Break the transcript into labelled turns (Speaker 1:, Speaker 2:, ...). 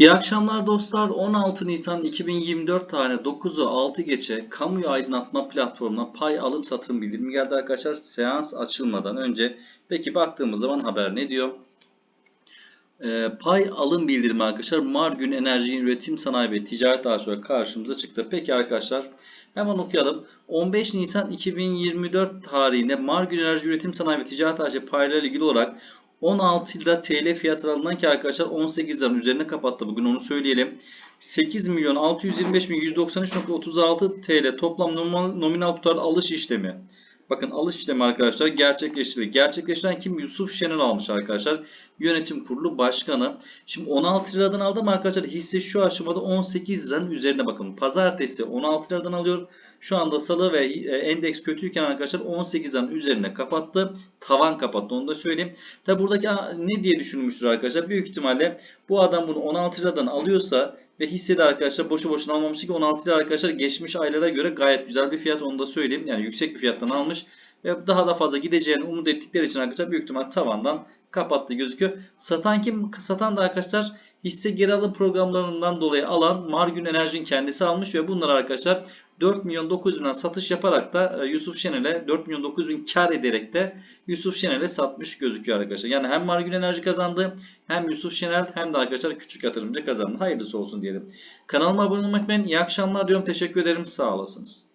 Speaker 1: İyi akşamlar dostlar. 16 Nisan 2024 tarihinde 9'u 6 geçe kamuyu aydınlatma platformuna pay alım satım bildirimi geldi arkadaşlar. Seans açılmadan önce peki baktığımız zaman haber ne diyor? Ee, pay alım bildirimi arkadaşlar Margün Enerji Üretim Sanayi ve Ticaret olarak karşımıza çıktı. Peki arkadaşlar hemen okuyalım. 15 Nisan 2024 tarihinde Margün Enerji Üretim Sanayi ve Ticaret AŞ paylarıyla ilgili olarak 16 lira TL fiyat alınan ki arkadaşlar 18 liranın üzerine kapattı bugün onu söyleyelim. 8 milyon 625 bin 193.36 TL toplam nominal, nominal tutar alış işlemi. Bakın alış işlemi arkadaşlar gerçekleştirildi. Gerçekleştiren kim? Yusuf Şenol almış arkadaşlar. Yönetim kurulu başkanı. Şimdi 16 liradan aldım arkadaşlar. Hisse şu aşamada 18 liranın üzerine bakın. Pazartesi 16 liradan alıyor. Şu anda salı ve e, endeks kötüyken arkadaşlar 18 liranın üzerine kapattı. Tavan kapattı onu da söyleyeyim. Tabi buradaki ne diye düşünmüştür arkadaşlar? Büyük ihtimalle bu adam bunu 16 liradan alıyorsa ve hissede arkadaşlar boşu boşuna almamış ki 16 lira arkadaşlar geçmiş aylara göre gayet güzel bir fiyat onu da söyleyeyim. Yani yüksek bir fiyattan almış ve daha da fazla gideceğini umut ettikleri için arkadaşlar büyük ihtimal tavandan kapattı gözüküyor. Satan kim? Satan da arkadaşlar hisse geri alım programlarından dolayı alan Margün Enerji'nin kendisi almış ve bunlar arkadaşlar 4 milyon 900 binden satış yaparak da e, Yusuf Şenel'e 4 milyon 900 bin kar ederek de Yusuf Şenel'e satmış gözüküyor arkadaşlar. Yani hem Margün Enerji kazandı hem Yusuf Şenel hem de arkadaşlar küçük yatırımcı kazandı. Hayırlısı olsun diyelim. Kanalıma abone olmayı unutmayın. İyi akşamlar diyorum. Teşekkür ederim. Sağ olasınız.